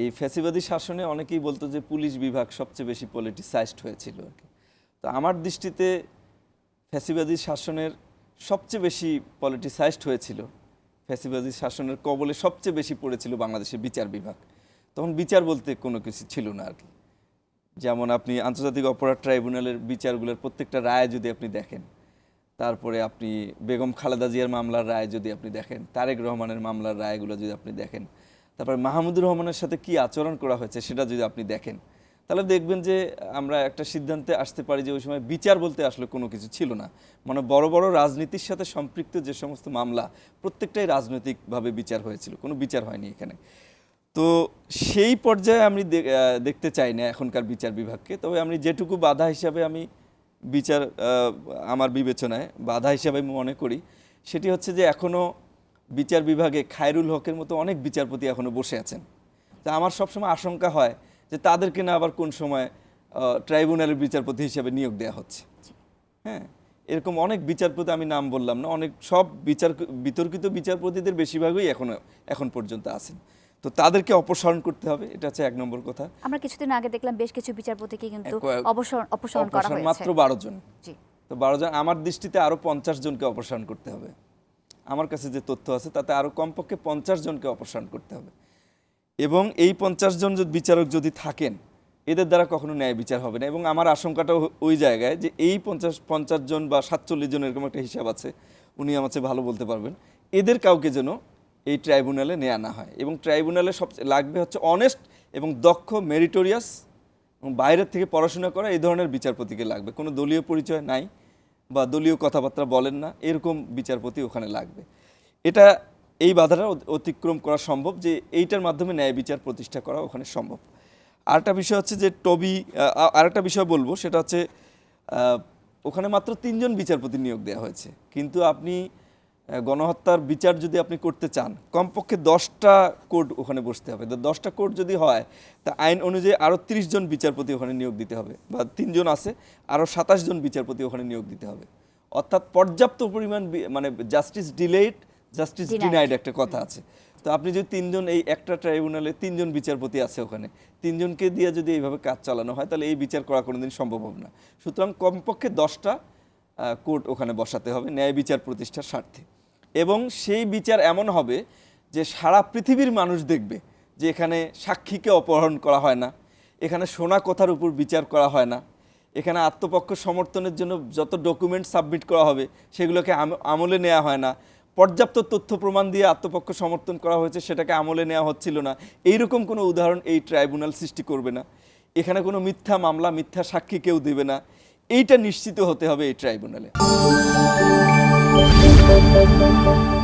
এই ফ্যাসিবাদী শাসনে অনেকেই বলতো যে পুলিশ বিভাগ সবচেয়ে বেশি পলিটিসাইজড হয়েছিল আর কি। তো আমার দৃষ্টিতে ফ্যাসিবাদী শাসনের সবচেয়ে বেশি পলিটিসাইজড হয়েছিল, ফ্যাসিবাদী শাসনের কবলে সবচেয়ে বেশি পড়েছিল বাংলাদেশের বিচার বিভাগ। তখন বিচার বলতে কোনো কিছু ছিল না আর কি। যেমন আপনি আন্তর্জাতিক অপরাধ ট্রাইব্যুনালের বিচারগুলোর প্রত্যেকটা রায় যদি আপনি দেখেন, তারপরে আপনি বেগম খালেদা জিয়ার মামলার রায় যদি আপনি দেখেন, তারেক রহমানের মামলার রায়গুলো যদি আপনি দেখেন তারপরে মাহমুদুর রহমানের সাথে কি আচরণ করা হয়েছে সেটা যদি আপনি দেখেন, তাহলে দেখবেন যে আমরা একটা সিদ্ধান্তে আসতে পারি যে ওই সময় বিচার বলতে আসলে কোনো কিছু ছিল না। মানে বড় বড় রাজনীতির সাথে সম্পৃক্ত যে সমস্ত মামলা, প্রত্যেকটাই রাজনৈতিকভাবে বিচার হয়েছিল, কোনো বিচার হয়নি এখানে। তো সেই পর্যায়ে আমি দেখতে চাই না এখনকার বিচার বিভাগকে। তবে আমি যেটুকু বাধা হিসাবে আমি বিচার আমার বিবেচনায় বাধা হিসাবে মনে করি, সেটি হচ্ছে যে এখনও বিচার বিভাগে খায়রুল হকের মতো অনেক বিচারপতি এখনও বসে আছেন। তা আমার সবসময় আশঙ্কা হয় যে তাদেরকে না আবার কোন সময় ট্রাইব্যুনালের বিচারপতি হিসাবে নিয়োগ দেওয়া হচ্ছে। হ্যাঁ এরকম অনেক বিচারপতি আমি নাম বললাম না অনেক সব বিচার বিতর্কিত বিচারপতিদের বেশিরভাগই এখনও এখন পর্যন্ত আছেন। তো তাদেরকে অপসারণ করতে হবে এটা হচ্ছে এক নম্বর কথা। আমরা কিছুদিন আগে দেখলাম বেশ কিছু বিচারপতিকে কিন্তু অপসারণ করা হয়েছে। মাত্র বারো জন। তো বারো জন আমার দৃষ্টিতে আরও পঞ্চাশ জনকে অপসারণ করতে হবে। আমার কাছে যে তথ্য আছে, তাতে আরও কমপক্ষে পঞ্চাশ জনকে অপসারণ করতে হবে। এবং এই পঞ্চাশ জন যদি বিচারক যদি থাকেন, এদের দ্বারা কখনো ন্যায় বিচার হবে না। এবং আমার আশঙ্কাটা ওই জায়গায় যে এই পঞ্চাশ পঞ্চাশ জন বা সাতচল্লিশ জন এরকম একটা হিসাব আছে, উনি আমাকে ভালো বলতে পারবেন। এদের কাউকে যেন এই ট্রাইব্যুনালে নেওয়া না হয়। এবং ট্রাইব্যুনালে সবচেয়ে লাগবে হচ্ছে অনেস্ট এবং দক্ষ মেরিটোরিয়াস এবং বাইরের থেকে পড়াশোনা করা এই ধরনের বিচারপতিকে লাগবে। কোনো দলীয় পরিচয় নাই। বা দলীয় কথাবার্তা বলেন না, এরকম বিচারপতি ওখানে লাগবে। এটা এই বাধাটা অতিক্রম করা সম্ভব যে এইটার মাধ্যমে ন্যায় বিচার প্রতিষ্ঠা করা ওখানে সম্ভব। আরেকটা বিষয় হচ্ছে যে টবি আরেকটা বিষয় বলব, সেটা হচ্ছে ওখানে মাত্র তিনজন বিচারপতি নিয়োগ দেওয়া হয়েছে। কিন্তু আপনি গণহত্যার বিচার যদি আপনি করতে চান কমপক্ষে দশটা কোর্ট ওখানে বসতে হবে। তো দশটা কোর্ট যদি হয় তা আইন অনুযায়ী আরও তিরিশ জন বিচারপতি ওখানে নিয়োগ দিতে হবে বা তিনজন আছে আরও সাতাশ জন বিচারপতি ওখানে নিয়োগ দিতে হবে। অর্থাৎ পর্যাপ্ত পরিমাণ মানে জাস্টিস ডিলেড জাস্টিস ডিনাইড একটা কথা আছে। তো আপনি যদি তিনজন এই একটা ট্রাইব্যুনালে তিনজন বিচারপতি আছে ওখানে তিনজনকে দিয়ে যদি এইভাবে কাজ চালানো হয় তাহলে এই বিচার করা কোনোদিন সম্ভব হবে না। সুতরাং কমপক্ষে দশটা কোর্ট ওখানে বসাতে হবে ন্যায় বিচার প্রতিষ্ঠার স্বার্থে। এবং সেই বিচার এমন হবে যে সারা পৃথিবীর মানুষ দেখবে যে এখানে সাক্ষীকে অপহরণ করা হয় না, এখানে সোনা কথার উপর বিচার করা হয় না, এখানে আত্মপক্ষ সমর্থনের জন্য যত ডকুমেন্ট সাবমিট করা হবে সেগুলোকে আম- আমলে নেওয়া হয় না। পর্যাপ্ত তথ্য প্রমাণ দিয়ে আত্মপক্ষ সমর্থন করা হয়েছে সেটাকে আমলে নেওয়া হচ্ছিল না। এইরকম কোনো উদাহরণ এই ট্রাইব্যুনাল সৃষ্টি করবে না। এখানে কোনো মিথ্যা মামলা, মিথ্যা সাক্ষী কেউ দেবে না। এইটা নিশ্চিত হতে হবে এই ট্রাইব্যুনালে। Música